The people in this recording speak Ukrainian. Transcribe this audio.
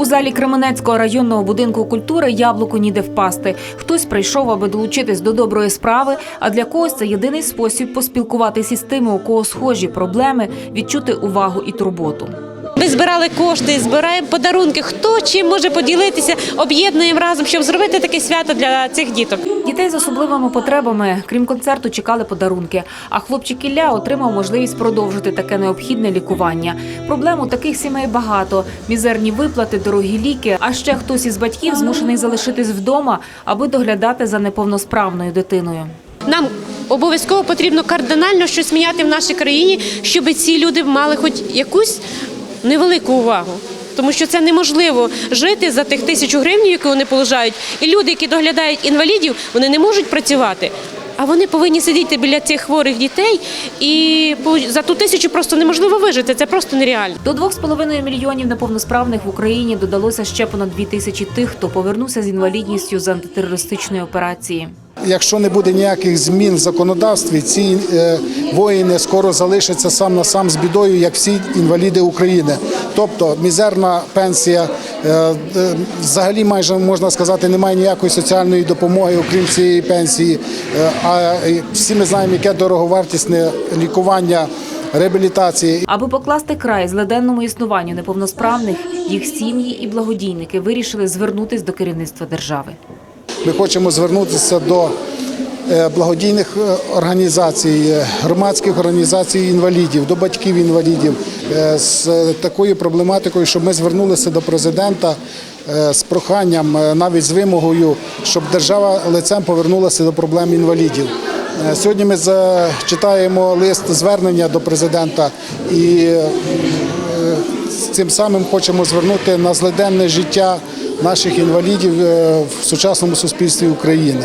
У залі Кременецького районного будинку культури яблуку ніде впасти. Хтось прийшов, аби долучитись до доброї справи, а для когось це єдиний спосіб поспілкуватися з тими, у кого схожі проблеми, відчути увагу і турботу. Ми збирали кошти, збираємо подарунки. Хто чим може поділитися, об'єднуємо разом, щоб зробити таке свято для цих діток. Дітей з особливими потребами, крім концерту, чекали подарунки. А хлопчик Ілля отримав можливість продовжити таке необхідне лікування. Проблем у таких сімей багато: мізерні виплати, дорогі ліки. А ще хтось із батьків змушений залишитись вдома, аби доглядати за неповносправною дитиною. Нам обов'язково потрібно кардинально щось міняти в нашій країні, щоб ці люди мали хоч якусь невелику увагу. Тому що це неможливо жити за тих тисячу гривень, які вони получають. І люди, які доглядають інвалідів, вони не можуть працювати. А вони повинні сидіти біля цих хворих дітей, і за ту тисячу просто неможливо вижити. Це просто нереально. До 2,5 мільйонів неповносправних в Україні додалося ще понад 2 тисячі тих, хто повернувся з інвалідністю з антитерористичної операції. Якщо не буде ніяких змін в законодавстві, ці е, воїни скоро залишаться сам на сам з бідою, як всі інваліди України. Тобто мізерна пенсія, е, е, взагалі майже можна сказати, немає ніякої соціальної допомоги, окрім цієї пенсії. А всі ми знаємо, яке дороговартісне лікування, реабілітації. Аби покласти край злиденному існуванню неповносправних, їх сім'ї і благодійники вирішили звернутись до керівництва держави. Ми хочемо звернутися до е, благодійних е, організацій, е, громадських організацій інвалідів, до батьків інвалідів з такою проблематикою, щоб ми звернулися до президента з проханням, навіть з вимогою, щоб держава лицем повернулася до проблем інвалідів. Сьогодні ми читаємо лист звернення до президента і цим самим хочемо звернути на злиденне життя наших інвалідів е, в сучасному суспільстві України.